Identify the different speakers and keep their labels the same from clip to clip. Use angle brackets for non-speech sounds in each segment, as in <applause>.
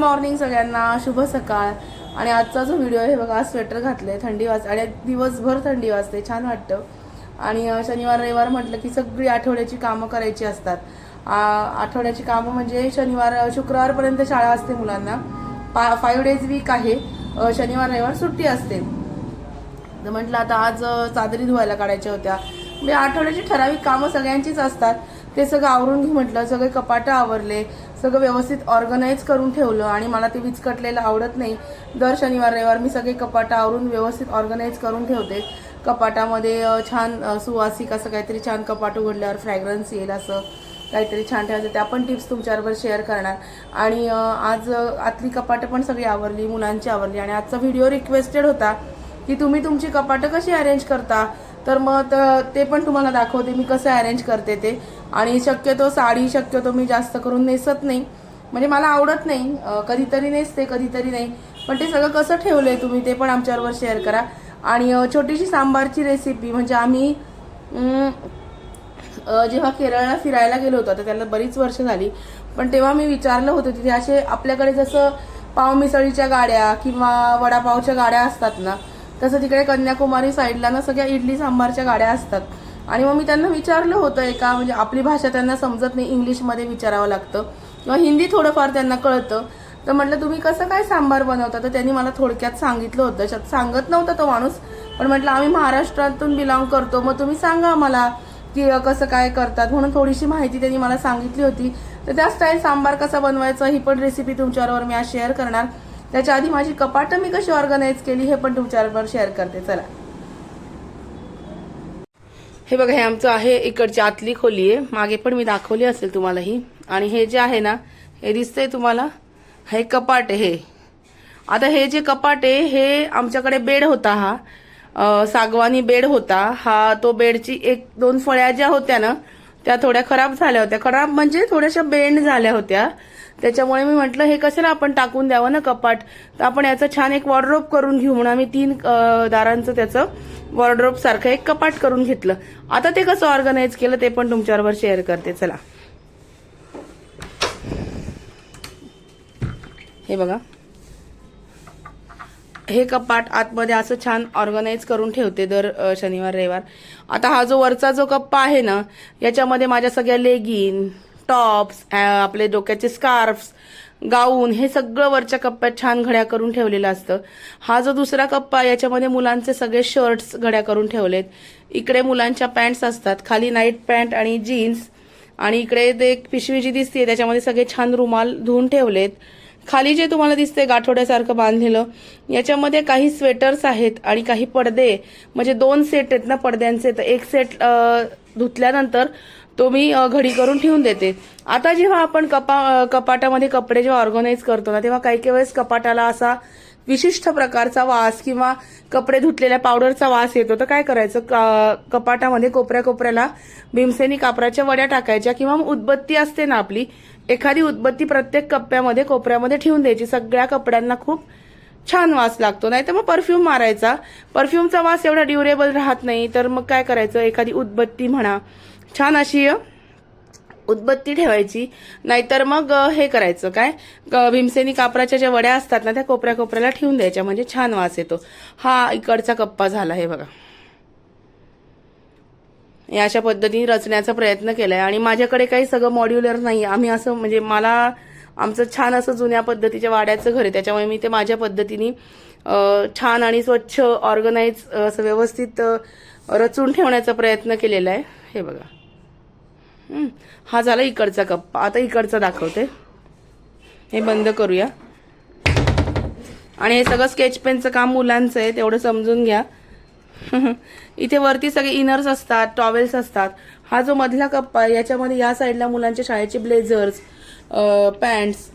Speaker 1: Morning सगळ्यांना शुभ सकाळ. आणि आजचा जो व्हिडिओ आहे बघा आज स्वेटर घातलंय थंडी वाज आणि दिवसभर थंडी वाजते छान वाटतं. आणि शनिवार रविवार म्हटलं की सगळी आठवड्याची कामं करायची असतात. आठवड्याची कामं म्हणजे शनिवार शुक्रवारपर्यंत शाळा असते मुलांना. पा फाईव्ह डेज वीक आहे. शनिवार रविवार सुट्टी असते. तर म्हटलं आता आज चादरी धुवायला काढायच्या होत्या. म्हणजे आठवड्याची ठराविक कामं सगळ्यांचीच असतात. ते सगळं आवरून घे म्हटलं सगळे कपाटं आवरले सगळं व्यवस्थित ऑर्गनाईज करून ठेवलं आणि मला ते विचकटलेलं आवडत नाही. दर शनिवार रविवार मी सगळे कपाटं आवरून व्यवस्थित ऑर्गनाईज करून ठेवते. कपाटामध्ये छान सुवासिक असं काहीतरी छान कपाट उघडल्यावर फ्रॅग्रन्स येईल असं काहीतरी छान ठेवायचं. त्या पण टिप्स तुमच्याबरोबर शेअर करणार. आणि आज आतली कपाटं पण सगळी आवरली मुलांची आवरली आणि आजचा व्हिडिओ रिक्वेस्टेड होता की तुम्ही तुमची कपाटं कशी अरेंज करता? तर मग ते पण तुम्हाला दाखवते मी कसं अरेंज करते ते. आणि शक्यतो साडी शक्यतो मी जास्त करून नेसत नाही. म्हणजे मला आवडत नाही. कधीतरी नेसते कधीतरी नाही. पण ते सगळं कसं ठेवलंय तुम्ही ते पण आमच्याबरोबर शेअर करा. आणि छोटीशी सांबारची रेसिपी म्हणजे आम्ही जेव्हा केरळला फिरायला गेलो होतो तर त्याला बरीच वर्ष झाली. पण तेव्हा मी विचारलं होतं तिथे असे आपल्याकडे जसं पाव मिसळीच्या गाड्या किंवा वडापावच्या गाड्या असतात ना तसं तिकडे कन्याकुमारी साईडला ना सगळ्या इडली सांबारच्या गाड्या असतात. आणि मग मी त्यांना विचारलं होतं एका म्हणजे आपली भाषा त्यांना समजत नाही इंग्लिशमध्ये विचारावं लागतं. किंवा हिंदी थोडंफार त्यांना कळतं. तर म्हटलं तुम्ही कसं काय सांबार बनवता? तर त्यांनी मला थोडक्यात सांगितलं होतं. त्याच्यात सांगत नव्हता तो माणूस पण म्हटलं आम्ही महाराष्ट्रातून बिलॉंग करतो. मग तुम्ही सांगा मला की कसं काय करतात. म्हणून थोडीशी माहिती त्यांनी मला सांगितली होती. तर त्या स्टाईल सांबार कसा बनवायचा ही पण रेसिपी तुमच्याबरोबर मी आज शेअर करणार. त्याच्या आधी माझी कपाटं मी कशी ऑर्गनाईज केली हे पण तुमच्याबरोबर शेअर करते. चला. हे बघा हे आमचं आहे इकडची आतली खोली आहे. मागे पण मी दाखवली असेल तुम्हाला ही आणि हे जे आहे ना हे दिसतंय तुम्हाला हे कपाट आहे हे. आता हे जे कपाट आहे हे आमच्याकडे बेड होता हा. सागवानी बेड होता. हा तो बेडची एक दोन फळ्या ज्या होत्या ना त्या थोड्या खराब झाल्या होत्या. खराब म्हणजे थोड्याशा बेंड झाल्या होत्या. त्याच्यामुळे मी म्हटलं हे कसं ना आपण टाकून द्यावं ना कपाट? तर आपण याचं छान एक वॉर्ड्रोप करून घेऊ म्हणून आम्ही तीन दारांचं त्याचं वॉर्ड्रोप सारखं एक कपाट करून घेतलं. आता ते कसं ऑर्गनाईज केलं ते पण तुमच्याबरोबर शेअर करते. चला. हे बघा. हे कपाट आतमध्ये असं छान ऑर्गनाईज करून ठेवते दर शनिवार रविवार. आता हा जो वरचा जो कप्पा आहे ना याच्यामध्ये माझ्या सगळ्या लेगिन टॉप्स आपले डोक्याचे स्कार्फ्स गाऊन हे सगळं वरच्या कप्प्यात छान घड्या करून ठेवलेलं असतं. हा जो दुसरा कप्पा याच्यामध्ये मुलांचे सगळे शर्ट्स घड्या करून ठेवलेत. इकडे मुलांच्या पॅन्ट्स असतात. खाली नाईट पॅन्ट आणि जीन्स आणि इकडे ते एक पिशवी जी दिसते त्याच्यामध्ये सगळे छान रुमाल धुवून ठेवलेत. खाली जे तुम्हाला दिसते गाठोड्यासारखं बांधलेलं याच्यामध्ये काही स्वेटर्स आहेत आणि काही पडदे. म्हणजे दोन सेट आहेत ना पडद्यांचे. तर एक सेट धुतल्यानंतर तो मी घडी करून ठेवून देते. आता जेव्हा आपण कपा कपाटामध्ये कपडे जेव्हा ऑर्गनाईज करतो ना तेव्हा काही काही वेळेस कपाटाला असा विशिष्ट प्रकारचा वास किंवा कपडे धुतलेल्या पावडरचा वास येतो. तर काय करायचं? कपाटामध्ये कोपऱ्या कोपऱ्याला भीमसेनी कापराच्या वड्या टाकायच्या किंवा मग उदबत्ती असते ना आपली एखादी उदबत्ती प्रत्येक कप्प्यामध्ये कोपऱ्यामध्ये ठेवून द्यायची. सगळ्या कपड्यांना खूप छान वास लागतो. नाही तर मग परफ्यूम मारायचा. परफ्यूमचा वास एवढा ड्युरेबल राहत नाही. तर मग काय करायचं? एखादी उदबत्ती म्हणा छान अशी उदबत्ती ठेवायची. नाहीतर मग हे करायचं काय? भीमसेनी कापराच्या ज्या वड्या असतात ना त्या कोपऱ्या कोपऱ्याला ठेवून द्यायच्या. म्हणजे छान वास येतो. हा इकडचा कप्पा झाला हे बघा. या अशा पद्धतीने रचण्याचा प्रयत्न केलाय. आणि माझ्याकडे काही सगळं मॉड्युलर नाही. आम्ही असं म्हणजे मला आमचं छान असं जुन्या पद्धतीच्या वाड्याचं घर आहे. त्याच्यामुळे मी ते माझ्या पद्धतीने छान आणि स्वच्छ ऑर्गनाईज असं व्यवस्थित रचून ठेवण्याचा प्रयत्न केलेला आहे. हे बघा. हा झाला इकडचा कप्पा आता इकडचा दाखवते. हे बंद करूया. आणि हे सगळं स्केच पेनचं काम मुलांचं आहे तेवढं समजून घ्या. <laughs> इथे वरती सगळे इनर्स असतात टॉवेल्स असतात. हा जो मधला कप्पा आहे याच्यामध्ये या साईडला मुलांच्या शाळेचे ब्लेझर्स पॅन्ट्स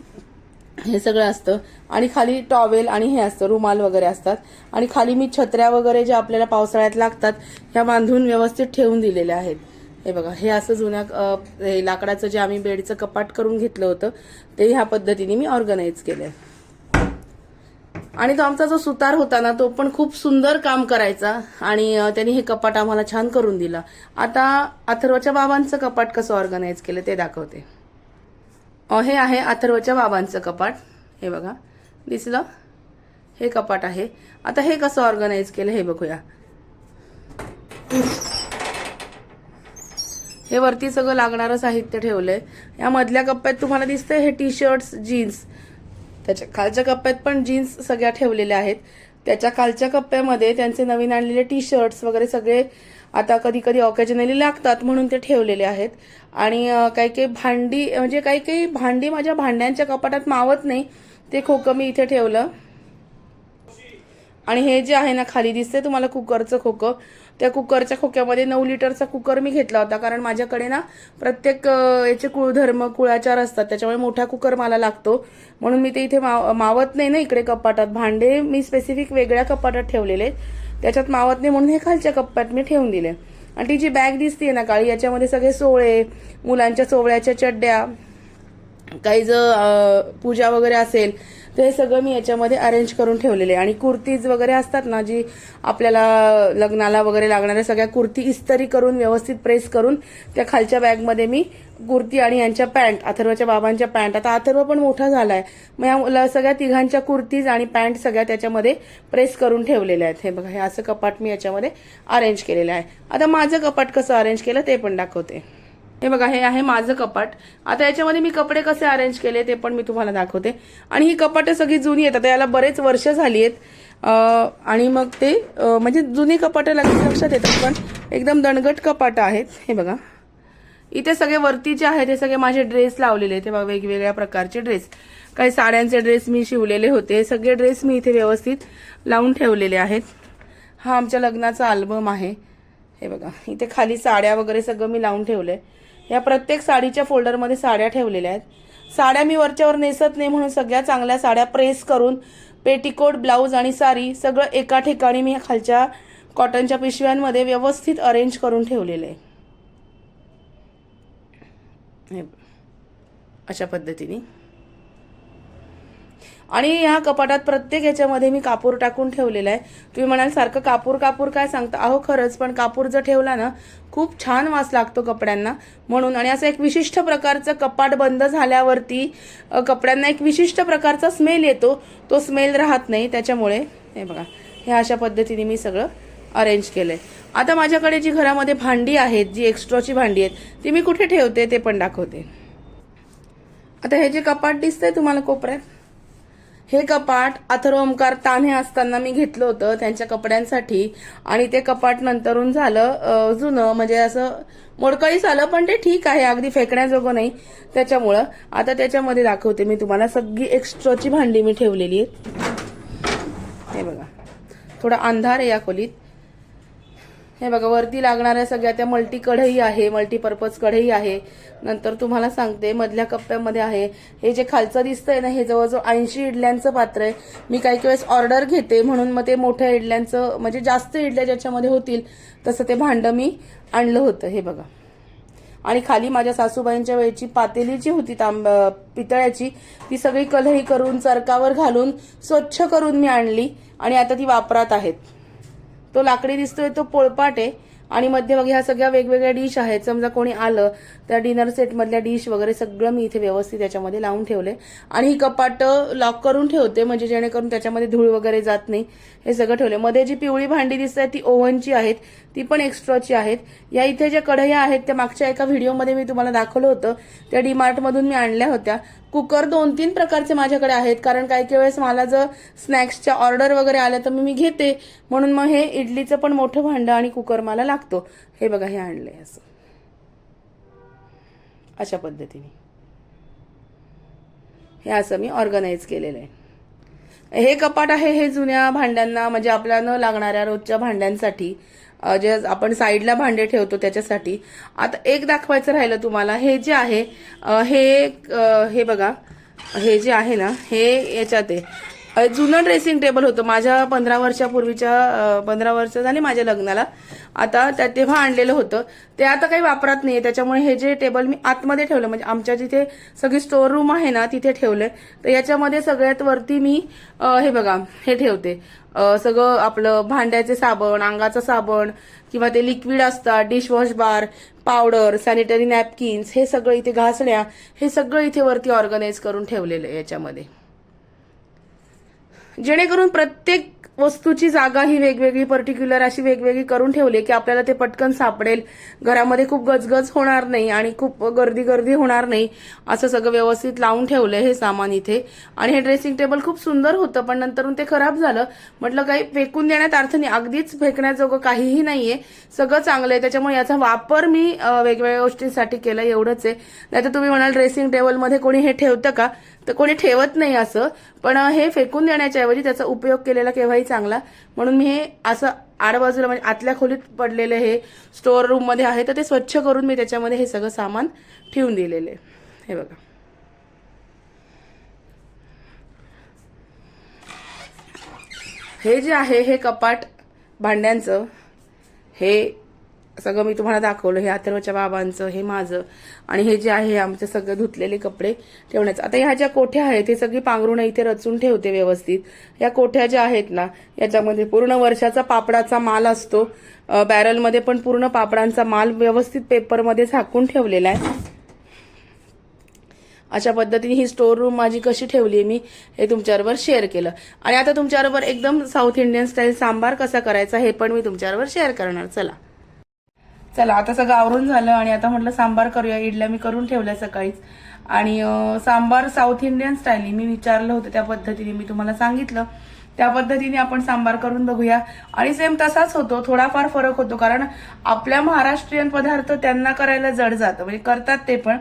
Speaker 1: हे सगळं असतं. आणि खाली टॉवेल आणि हे असतं रुमाल वगैरे असतात. आणि खाली मी छत्र्या वगैरे ज्या आपल्याला पावसाळ्यात लागतात ह्या बांधून व्यवस्थित ठेवून दिलेल्या आहेत. हे बघा हे असं जुन्या हे लाकडाचं जे आम्ही बेडचं कपाट करून घेतलं होतं ते ह्या पद्धतीने मी ऑर्गनाईज केलंय. आणि तो आमचा जो सुतार होता ना तो पण खूप सुंदर काम करायचा आणि त्यांनी हे कपाट आम्हाला छान करून दिलं. आता अथर्वच्या बाबांचं कपाट कसं ऑर्गनाईज केलं ते दाखवते. हे आहे अथर्वच्या बाबांचं कपाट. हे बघा दिसलं? हे कपाट आहे. आता हे कसं ऑर्गनाईज केलं हे बघूया. हे वरती सगळं लागणारं साहित्य ठेवलंय. या मधल्या कप्प्यात तुम्हाला दिसतंय हे टी शर्ट्स जीन्स त्याच्या खालच्या कप्प्यात पण जीन्स सगळ्या ठेवलेल्या आहेत. त्याच्या खालच्या कप्प्यामध्ये त्यांचे नवीन आणलेले टी शर्ट्स वगैरे सगळे आता कधी कधी ऑकेजनली लागतात म्हणून ते ठेवलेले आहेत. आणि काही काही भांडी म्हणजे काही काही भांडी माझ्या भांड्यांच्या कपाटात मावत नाही. ते खोकं मी इथे ठेवलं. आणि हे जे आहे ना खाली दिसते तुम्हाला कुकरचं खोकं. त्या कुकरच्या खोक्यामध्ये नऊ लिटरचा कुकर मी घेतला होता कारण माझ्याकडे ना प्रत्येक याचे कुळधर्म कुळाचार असतात त्याच्यामुळे मोठा कुकर मला लागतो. म्हणून मी ते इथे माव मावत नाही ना इकडे कपाटात. भांडे मी स्पेसिफिक वेगळ्या कपाटात ठेवलेले. आहेत. त्याच्यात मावत नाही म्हणून हे खालच्या कप्प्यात मी ठेवून दिले. आणि ती जी बॅग दिसते ना काळी याच्यामध्ये सगळे सोळे मुलांच्या सोवळ्याच्या चड्ड्या काही जर पूजा वगैरे असेल तर हे सगळं मी याच्यामध्ये अरेंज करून ठेवलेले आहे. आणि कुर्तीज वगैरे असतात ना जी आपल्याला लग्नाला वगैरे लागणाऱ्या सगळ्या कुर्ती इस्तरी करून व्यवस्थित प्रेस करून त्या खालच्या बॅगमध्ये मी कुर्ती आणि यांच्या पॅन्ट अथर्वच्या बाबांच्या पॅन्ट. आता अथर्व पण मोठा झाला आहे मग या मुला- सगळ्या तिघांच्या कुर्तीज आणि पॅन्ट सगळ्या त्याच्यामध्ये प्रेस करून ठेवलेल्या आहेत. हे बघा हे असं कपाट मी याच्यामध्ये अरेंज केलेलं आहे. आता माझं कपाट कसं अरेंज केलं ते पण दाखवते. हे बघा हे आहे माझं कपाट. आता याच्यामध्ये मी कपडे कसे अरेंज केले ते पण मी तुम्हाला दाखवते. आणि ही कपाटं सगळी जुनी आहेत. आता याला बरेच वर्ष झाली आहेत आणि मग ते म्हणजे जुनी कपाटं लगेच लक्षात येतात पण एकदम दणगट कपाटं आहेत. हे बघा. इथे सगळे वरती जे आहेत ते सगळे माझे ड्रेस लावलेले आहेत. बघा वेगवेगळ्या प्रकारचे ड्रेस. काही साड्यांचे ड्रेस मी शिवलेले होते. सगळे ड्रेस मी इथे व्यवस्थित लावून ठेवलेले आहेत. हा आमच्या लग्नाचा अल्बम आहे. हे बघा इथे खाली साड्या वगैरे सगळं मी लावून ठेवलं आहे या प्रत्येक साडीच्या फोल्डरमध्ये साड्या ठेवलेल्या आहेत. साड्या मी वरच्यावर नेसत नाही म्हणून सगळ्या चांगल्या साड्या प्रेस करून पेटिकोट ब्लाऊज आणि साडी सगळं एका ठिकाणी मी खालच्या कॉटनच्या पिशव्यांमध्ये व्यवस्थित अरेंज करून ठेवलेलं आहे. हे अशा पद्धतीने. आणि ह्या कपाटात प्रत्येक याच्यामध्ये मी कापूर टाकून ठेवलेला आहे. तुम्ही म्हणाल सारखं कापूर कापूर काय सांगता? अहो खरंच पण कापूर जर ठेवला ना खूप छान वास लागतो कपड्यांना. म्हणून आणि असं एक विशिष्ट प्रकारचं कपाट बंद झाल्यावरती कपड्यांना एक विशिष्ट प्रकारचा स्मेल येतो. तो स्मेल राहत नाही. त्याच्यामुळे हे बघा हे अशा पद्धतीने मी सगळं अरेंज केलं आहे आता माझ्याकडे जी घरामध्ये भांडी आहेत जी एक्स्ट्राची भांडी आहेत ती मी कुठे ठेवते? ते पण दाखवते. आता हे जे कपाट दिसतंय तुम्हाला कोपऱ्यात? हे कपाट अथर्व ताने तान्हे असताना मी घेतलं होतं त्यांच्या कपड्यांसाठी. आणि ते कपाट नंतरून झालं जुनं म्हणजे असं मोडकळीस आलं पण ते ठीक आहे अगदी फेकण्याजोगं नाही त्याच्यामुळं. आता त्याच्यामध्ये दाखवते मी तुम्हाला सगळी एक्स्ट्राची भांडी मी ठेवलेली आहेत. हे बघा. थोडा अंधार आहे या खोलीत. हे बघा वरती लागणाऱ्या सगळ्या त्या मल्टी कढई आहे मल्टीपर्पज कढई आहे. नंतर तुम्हाला सांगते मधल्या कप्प्यामध्ये आहे. हे जे खालचं दिसतंय ना हे जवळजवळ ऐंशी इडल्यांचं पात्र आहे. मी काही काही वेळेस ऑर्डर घेते म्हणून मग ते मोठ्या इडल्यांचं म्हणजे जास्त इडल्या ज्याच्यामध्ये होतील तसं ते भांडं मी आणलं होतं हे बघा. आणि खाली माझ्या सासूबाईंच्या वेळची पातेली जी होती तांब पितळ्याची ती सगळी कलही करून चरकावर घालून स्वच्छ करून मी आणली. आणि आता ती वापरात आहेत. तो लाकडी दिसतोय तो पोळपाट आहे. आणि मध्यभागी ह्या सगळ्या वेगवेगळ्या डिश आहेत. समजा कोणी आलं त्या डिनर सेटमधल्या डिश वगैरे सगळं मी इथे व्यवस्थित त्याच्यामध्ये लावून ठेवले आणि ही कपाट लॉक करून ठेवते म्हणजे जेणेकरून त्याच्यामध्ये धूळ वगैरे जात नाही. हे सगळं ठेवले मध्ये जी पिवळी भांडी दिसत ती ओव्हनची आहेत. ती पण एक्स्ट्राची आहेत. या इथे ज्या कढया आहेत त्या मागच्या एका व्हिडिओमध्ये मी तुम्हाला दाखवलं होतं. त्या डीमार्टमधून मी आणल्या होत्या. कुकर दोन तीन प्रकारचे माझ्याकडे आहेत कारण काही काही वेळेस मला जर स्नॅक्सच्या ऑर्डर वगैरे आल्या तर मी घेते. म्हणून मग हे इडलीचं पण मोठं भांडं आणि कुकर मला लागतो. हे बघा हे आणलं आहे असं. अशा पद्धतीने. हे असं मी ऑर्गनाईज केलेलं आहे. हे कपाट आहे हे जुन्या भांड्यांना म्हणजे आपल्या न लागणाऱ्या रोजच्या भांड्यांसाठी. जे आपण साईडला भांडे ठेवतो त्याच्यासाठी. आता एक दाखवायचं राहिलं तुम्हाला हे जे आहे हे हे बघा हे जे आहे ना हे याच्यात आहे. जुनं ड्रेसिंग टेबल होतं. माझ्या पंधरा वर्षापूर्वीच्या पंधरा वर्ष झाली माझ्या लग्नाला. आता त्या तेव्हा आणलेलं होतं. ते आता काही वापरात नाही त्याच्यामुळे हे जे टेबल मी आतमध्ये ठेवलं म्हणजे आमच्या जिथे सगळी स्टोर रूम आहे ना तिथे ठेवलंय. तर याच्यामध्ये सगळ्यात वरती मी हे बघा हे ठेवते. सगळं आपलं भांड्याचे साबण अंगाचं साबण किंवा ते लिक्विड असतात dishwash bar powder sanitary napkins हे सगळं इथे घासण्या हे सगळं इथे वरती ऑर्गनाईज करून ठेवलेलं आहे याच्यामध्ये. जेणेकरून प्रत्येक वस्तूची जागा ही वेगवेगळी पर्टिक्युलर अशी वेगवेगळी करून ठेवली की आपल्याला ते पटकन सापडेल. घरामध्ये खूप गजगज होणार नाही आणि खूप गर्दी गर्दी होणार नाही असं सगळं व्यवस्थित लावून ठेवलंय हे सामान इथे. आणि हे ड्रेसिंग टेबल खूप सुंदर होतं पण नंतरून ते खराब झालं. म्हटलं काही फेकून देण्यात अर्थ नाही. अगदीच फेकण्याजोगं काहीही नाहीये. सगळं चांगलं आहे. त्याच्यामुळे याचा वापर मी वेगवेगळ्या गोष्टींसाठी केला. एवढंच आहे. नाहीतर तुम्ही म्हणाल ड्रेसिंग टेबलमध्ये कोणी हे ठेवतं का? तर कोणी ठेवत नाही असं. पण हे फेकून देण्याच्या ऐवजी त्याचा उपयोग केलेला केव्हाही चांगला. म्हणून मी हे असं आडबाजूला म्हणजे आतल्या खोलीत पडलेलं हे स्टोअर रूममध्ये आहे तर ते स्वच्छ करून मी त्याच्यामध्ये हे सगळं सामान ठेवून दिलेले. हे बघा. हे जे आहे हे कपाट भांड्यांचं हे सगळं मी तुम्हाला दाखवलं हे अथर्वच्या बाबांचं हे माझं. आणि हे जे आहे आमचे सगळे धुतलेले कपडे ठेवण्याचं. आता ह्या ज्या कोठ्या आहेत हे सगळी पांघरुणं इथे रचून ठेवते व्यवस्थित. या कोठ्या ज्या आहेत ना याच्यामध्ये पूर्ण वर्षाचा पापडाचा माल असतो. बॅरलमध्ये पण पूर्ण पापडांचा माल व्यवस्थित पेपरमध्ये झाकून ठेवलेला आहे. अशा पद्धतीने ही स्टोर रूम माझी कशी ठेवली मी हे तुमच्याबरोबर शेअर केलं. आणि आता तुमच्याबरोबर एकदम साऊथ इंडियन स्टाईल सांबार कसा करायचा हे पण मी तुमच्याबरोबर शेअर करणार. चला. चला आता सगळं आवरून झालं आणि आता म्हटलं सांबार करूया इडल्या मी करून ठेवल्या सकाळीच. आणि सांबार साऊथ इंडियन स्टाईलनी मी विचारलं होतं त्या पद्धतीने मी तुम्हाला सांगितलं. त्या पद्धतीने आपण सांबार करून बघूया. आणि सेम तसाच होतो थोडाफार फरक होतो कारण आपल्या महाराष्ट्रीयन पदार्थ त्यांना करायला जड जातं म्हणजे करतात ते पण.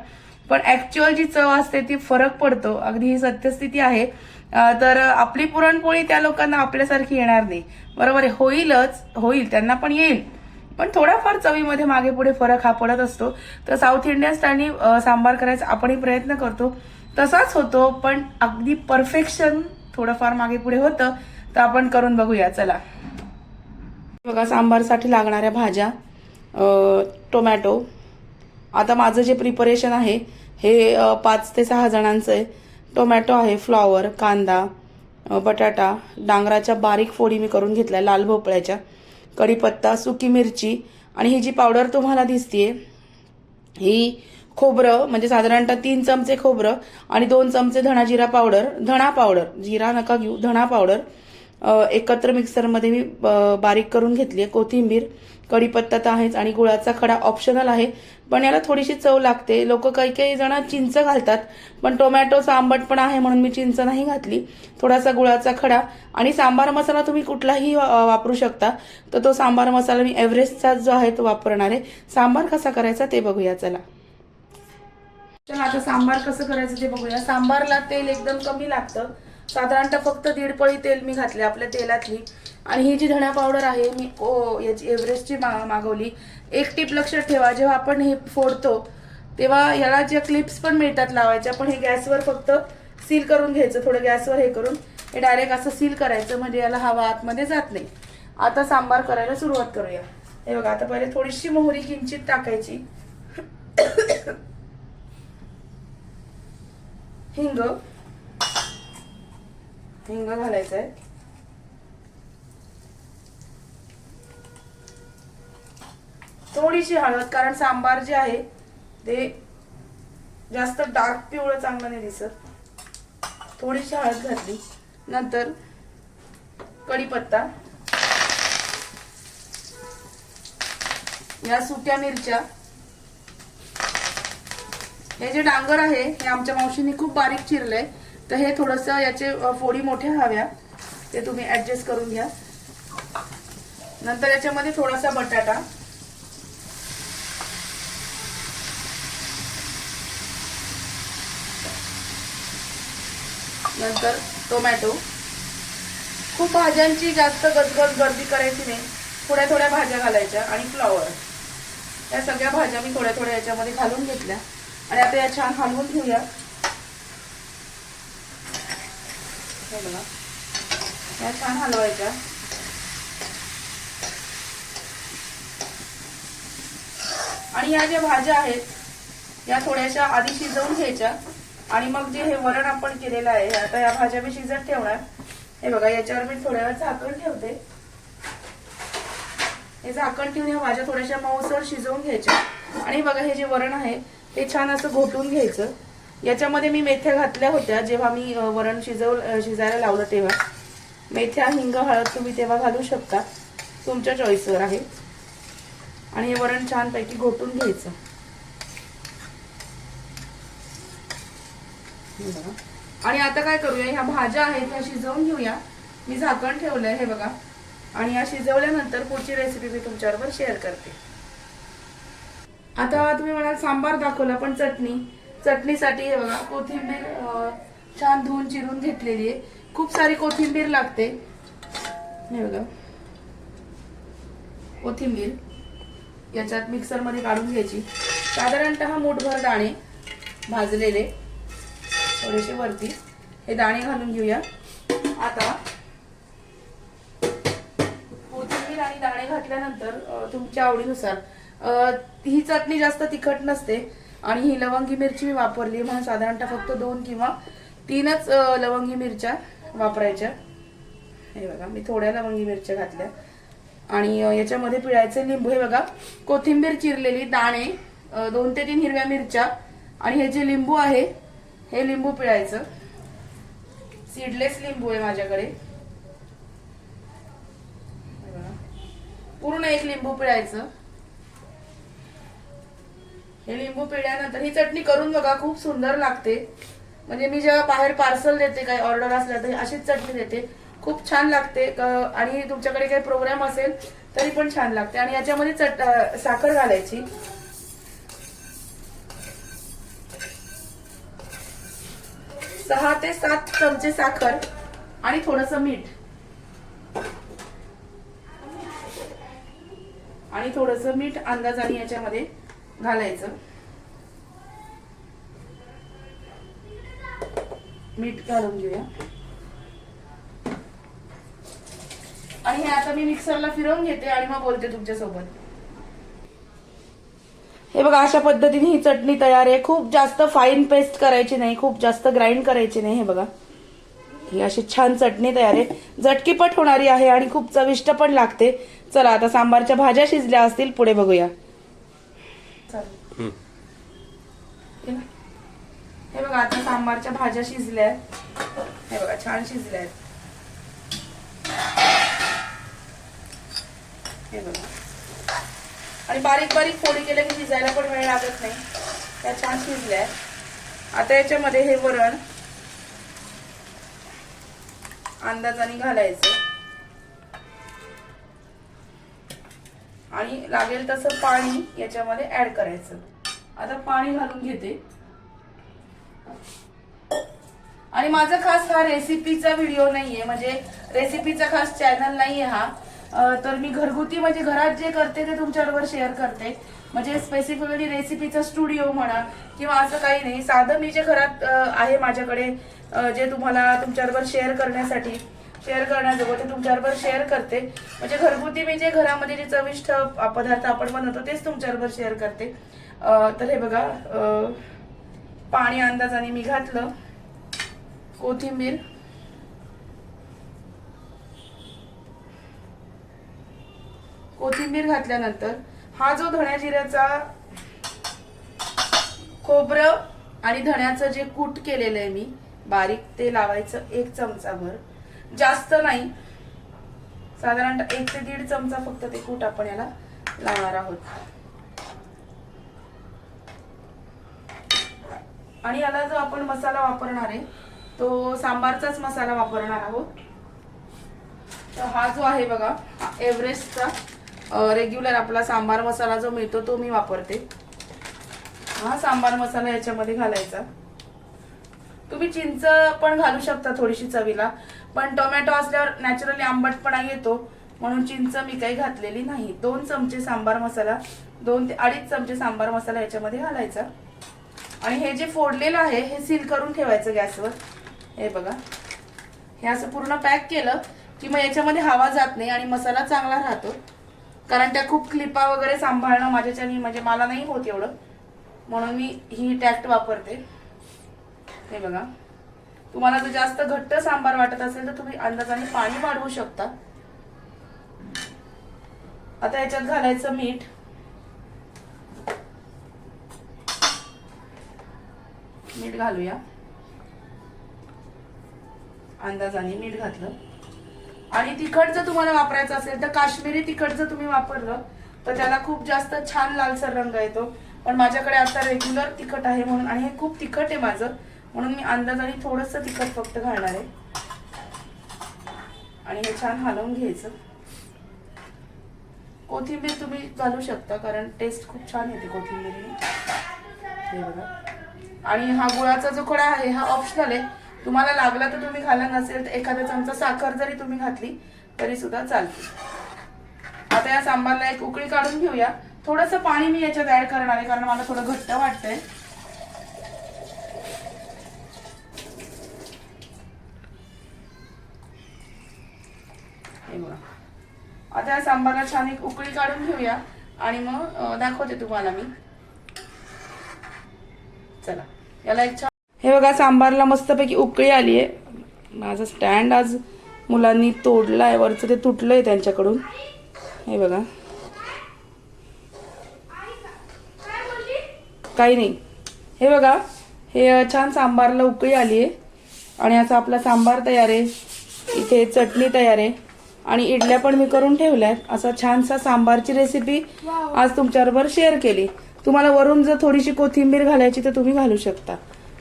Speaker 1: पण ऍक्च्युअल जी चव असते ती फरक पडतो. अगदी ही सत्यस्थिती आहे. तर आपली पुरणपोळी त्या लोकांना आपल्यासारखी येणार नाही. बरोबर आहे होईलच होईल त्यांना पण येईल. पण थोडाफार चवीमध्ये मागे पुढे फरक हा पडत असतो. तर साऊथ इंडियन स्टाईलनी सांबार करायचा आपणही प्रयत्न करतो. तसाच होतो पण अगदी परफेक्शन थोडंफार मागे पुढे होतं. तर आपण करून बघूया चला. बघा सांबारसाठी लागणाऱ्या भाज्या टोमॅटो आता माझं जे प्रिपरेशन आहे हे पाच ते सहा जणांचं आहे. टोमॅटो आहे फ्लॉवर कांदा बटाटा डांगराच्या बारीक फोडी मी करून घेतल्या लाल भोपळ्याच्या. कढीपत्ता सुकी मिरची आणि ही जी पावडर तुम्हाला दिसतीये ही खोबरं म्हणजे साधारणतः तीन चमचे खोबरं आणि दोन चमचे धणा जिरा पावडर धणा पावडर जिरा नका घेऊ धणा पावडर एकत्र मिक्सरमध्ये मी बारीक करून घेतली आहे. कोथिंबीर कढीपत्ता तर आहेच आणि गुळाचा खडा ऑप्शनल आहे. पण याला थोडीशी चव लागते. लोक काही काही जण चिंच घालतात पण टोमॅटोचा आंबट पण आहे म्हणून मी चिंच नाही घातली. थोडासा गुळाचा खडा आणि सांबार मसाला तुम्ही कुठलाही वापरू शकता. तर तो सांबार मसाला मी एव्हरेस्टचा जो आहे तो वापरणार आहे. सांबार कसा करायचा ते बघूया चला. चला आता सांबार कसं करायचं ते बघूया. सांबारला तेल एकदम कमी लागतं. साधारणतः फक्त दीड पळी तेल मी घातले आपल्या तेलातली. आणि ही जी धण्या पावडर आहे मी ओ याची एव्हरेस्टची मा मागवली. एक टीप लक्षात ठेवा जेव्हा आपण हे फोडतो तेव्हा याला ज्या क्लिप्स पण मिळतात लावायच्या पण हे गॅसवर फक्त सील करून घ्यायचं थोडं गॅसवर हे करून. हे डायरेक्ट असं सील करायचं म्हणजे याला हवा आतमध्ये जात नाही. आता सांबार करायला सुरुवात करूया. हे बघा आता पहिले थोडीशी मोहरी किंचित टाकायची. <coughs> हिंग. हिंग घालायचं आहे थोडीशी हळद कारण सांबार जे आहे ते जास्त डार्क पिवळं चांगलं नाही दिसत. थोडीशी हळद घातली. नंतर कढीपत्ता. या सुक्या मिरच्या. हे जे डांगर आहे हे आमच्या मावशीने खूप बारीक चिरलंय. तर हे थोडस याचे फोडी मोठ्या हव्या. ते तुम्ही ऍडजस्ट करून घ्या. नंतर याच्यामध्ये थोडासा बटाटा. नंतर टोमॅटो. खूप भाज्यांची जास्त गजगज गर्दी करायची नाही. थोड्या थोड्या भाज्या घालायच्या आणि फ्लॉवर या सगळ्या भाज्या मी थोड्या थोड्या याच्यामध्ये घालून घेतल्या. आणि आता या छान हलवून घेऊया. हे बघा या छान हलवायच्या आणि या ज्या भाज्या आहेत या थोड्याशा आधी शिजवून घ्यायच्या. आणि मग जे हे वरण आपण केलेलं आहे आता या भाज्या मी शिजत ठेवणार. हे बघा याच्यावर मी थोड्या वेळ झाकण ठेवते. हे झाकण ठेवून या भाज्या थोड्याशा मऊसर शिजवून घ्यायच्या. आणि बघा हे जे वरण आहे ते छान असं घोटून घ्यायचं. याच्यामध्ये मी मेथ्या घातल्या होत्या. जेव्हा मी वरण शिजव शिजायला लावलं तेव्हा. मेथ्या हिंग हळद तुम्ही तेव्हा घालू शकता. तुमच्या चॉईसवर आहे. आणि हे वरण छानपैकी घोटून घ्यायचं. आणि आता काय करूया? ह्या भाज्या आहेत ह्या शिजवून घेऊया. मी झाकण ठेवलंय हे बघा. आणि या शिजवल्यानंतर पुढची रेसिपी मी तुमच्याबरोबर शेअर करते. आता तुम्ही म्हणाल सांबार दाखवला पण चटणी. चटणीसाठी हे बघा कोथिंबीर छान धुवून चिरून घेतलेली आहे. खूप सारी कोथिंबीर लागते. हे बघा. कोथिंबीर. याच्यात मिक्सरमध्ये काढून घ्यायची. साधारणतः मोठभर दाणे भाजलेले थोडेसे वरती. हे दाणे घालून घेऊया. आता कोथिंबीर आणि दाणे घातल्यानंतर तुमच्या आवडीनुसार. ही चटणी जास्त तिखट नसते. आणि ही लवंगी मिरची मी वापरली म्हणून साधारणतः फक्त दोन किंवा तीनच लवंगी मिरच्या वापरायच्या. हे बघा मी थोड्या लवंगी मिरच्या घातल्या. आणि याच्यामध्ये पिळायचे लिंबू. हे बघा कोथिंबीर चिरलेली दाणे दोन ते तीन हिरव्या मिरच्या. आणि हे जे लिंबू आहे हे लिंबू पिळायचं. सीडलेस लिंबू आहे माझ्याकडे. पूर्ण एक लिंबू पिळायचं. हे लिंबू पिळल्यानंतर ही चटणी करून बघा खूप सुंदर लागते. म्हणजे मी जेव्हा बाहेर पार्सल देते काही ऑर्डर असल्या तर अशीच चटणी देते. खूप छान लागते. आणि तुमच्याकडे काही प्रोग्राम असेल तरी पण छान लागते. आणि याच्यामध्ये चट साखर घालायची. सहा ते सात चमचे साखर आणि थोडस मीठ. आणि थोडस मीठ अंदाजाने याच्यामध्ये. घालायचं. मीठ घालून घेऊया. आणि हे आता मी मिक्सरला फिरवून घेते आणि मग बोलते तुमच्यासोबत. हे बघा अशा पद्धतीने ही चटणी तयार आहे. खूप जास्त फाईन पेस्ट करायची नाही खूप जास्त ग्राइंड करायची नाही हे बघा. ही अशी छान चटणी तयार आहे. झटकीपट होणारी आहे आणि खूप चविष्ट पण लागते. चला आता सांबारच्या भाज्या शिजल्या असतील पुढे बघूया.
Speaker 2: हं.
Speaker 1: हे बघा आता सांबारच्या भाज्या शिजल्या आहेत. हे बघा छान शिजल्या आहेत हे बघा आणि बारीक बारीक फोडी केल्या की शिजायला पण वेळ लागत नाही त्या छान शिजल्या आहेत. आता याच्यामध्ये हे वरण अंदाजाने घालायचं आणि लागेल तसं पाणी याच्यामध्ये ऍड करायचं. आता पाणी घालून घेते. आणि माझा खास हा रेसिपीचा व्हिडिओ नाहीये म्हणजे रेसिपीचा खास चॅनल नाहीये हा. तर मी घरगुती म्हणजे घरात जे करते ते तुमच्याबरोबर शेअर करते. म्हणजे स्पेसिफिकली रेसिपीचा स्टुडिओ म्हणा किंवा असं काही नाही. साधं मी जे घरात आहे माझ्याकडे जे तुम्हाला तुमच्याबरोबर शेअर करण्यासाठी शेअर करण्याजोगं ते तुमच्याबरोबर शेअर करते. म्हणजे घरगुती मी जे घरामध्ये जे चविष्ट पदार्थ आपण बनवतो तेच तुमच्याबरोबर शेअर करते. तर हे बघा पाणी अंदाजाने मी घातलं. कोथिंबीर. कोथिंबीर घातल्यानंतर हा जो धण्या जिऱ्याचा खोबरं आणि धण्याचं जे कूट केलेलं आहे मी बारीक ते लावायचं एक चमचा भर जास्त नाही. साधारणतः एक ते दीड चमचा फक्त ते कूट आपण याला लावणार आहोत. आणि याला जो आपण मसाला वापरणार आहे तो सांबारचाच मसाला वापरणार आहोत. तर हा जो आहे बघा एव्हरेस्टचा रेग्युलर आपला सांबार मसाला जो मिळतो तो मी वापरते. हा सांबार मसाला याच्यामध्ये घालायचा. तुम्ही चिंच पण घालू शकता थोडीशी चवीला पण टोमॅटो असल्यावर नॅचरली आंबटपणा येतो. म्हणून चिंच मी काही घातलेली नाही. दोन चमचे सांबार मसाला दोन ते अडीच चमचे सांबार मसाला याच्यामध्ये घालायचा. आणि हे जे फोडलेलं आहे हे सील करून ठेवायचं गॅसवर. हे बघा. हे असं पूर्ण पॅक केलं की मग याच्यामध्ये हवा जात नाही आणि मसाला चांगला राहतो. कारण त्या खूप क्लिपा वगैरे सांभाळणं माझ्याच्यानी म्हणजे मला नाही होत एवढं. म्हणून मी ही टॅक्ट वापरते. हे बघा. तुम्हाला जर जास्त घट्ट सांबार वाटत असेल तर तुम्ही अंदाजाने पाणी वाढवू शकता. आता याच्यात घालायचं मीठ. मीठ घालूया. अंदाजाने मीठ घातलं. आणि तिखट जर तुम्हाला वापरायचं असेल तर काश्मीरी तिखट जर तुम्ही वापरलं तर त्याला खूप जास्त छान लालसर रंग येतो. पण माझ्याकडे आता रेग्युलर तिखट आहे म्हणून आणि हे खूप तिखट आहे माझं. म्हणून मी अंदाजाने थोडंसं तिखट फक्त घालणार आहे. आणि हे छान हलवून घ्यायचं. कोथिंबीर तुम्ही घालू शकता कारण टेस्ट खूप छान येते कोथिंबीर बघा. आणि हा गुळाचा जो खडा आहे हा ऑप्शनल आहे. तुम्हाला लागला तर तुम्ही घाला नसेल तर एखादा चमचा साखर जरी तुम्ही घातली तरी सुद्धा चालते. आता या सांबारला एक उकळी काढून घेऊया. थोडंसं पाणी मी याच्यात ऍड करणार आहे कारण मला थोडं घट्ट वाटतंय हे बघा आता या सांबारला छान एक उकळी काढून घेऊया. आणि मग दाखवते तुम्हाला मी. चला याला एक छान हे बघा सांबारला मस्तपैकी उकळी आली आहे. माझं स्टँड आज मुलांनी तोडला आहे वरचं ते तुटलंय त्यांच्याकडून. हे बघा. काही नाही. हे बघा हे छान सांबारला उकळी आली आहे. आणि असा आपला सांबार तयार आहे. इथे चटणी तयार आहे. आणि इडल्या पण मी करून ठेवल्या आहेत असा छानसा सांबारची रेसिपी आज तुमच्याबरोबर शेअर केली. तुम्हाला वरून जर थोडीशी कोथिंबीर घालायची तर तुम्ही घालू शकता.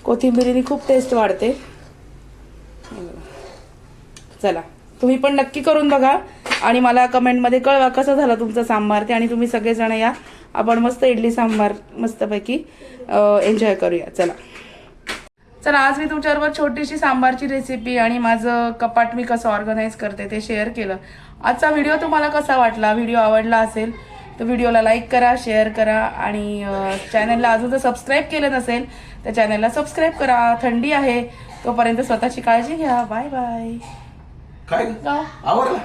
Speaker 1: कोथिंबीरीने खूप टेस्ट वाढते. हे. चला तुम्ही पण नक्की करून बघा आणि मला कमेंटमध्ये कळवा कसं झालं तुमचं सांबार ते आणि तुम्ही सगळेजण या. आपण मस्त इडली सांबार मस्तपैकी एन्जॉय करूया. चला. चला आज मी तुमच्याबरोबर छोटीशी सांबारची रेसिपी आणि माझं कपाट मी कसं ऑर्गनाईज करते ते शेअर केलं. आजचा व्हिडिओ तुम्हाला कसा वाटला? व्हिडिओ आवडला असेल तर व्हिडिओला लाईक करा शेअर करा आणि चॅनलला अजून जर सबस्क्राईब केलं नसेल तर चॅनलला सबस्क्राईब करा. थंडी आहे तोपर्यंत स्वतःची काळजी घ्या. बाय बाय
Speaker 3: काय? आवडला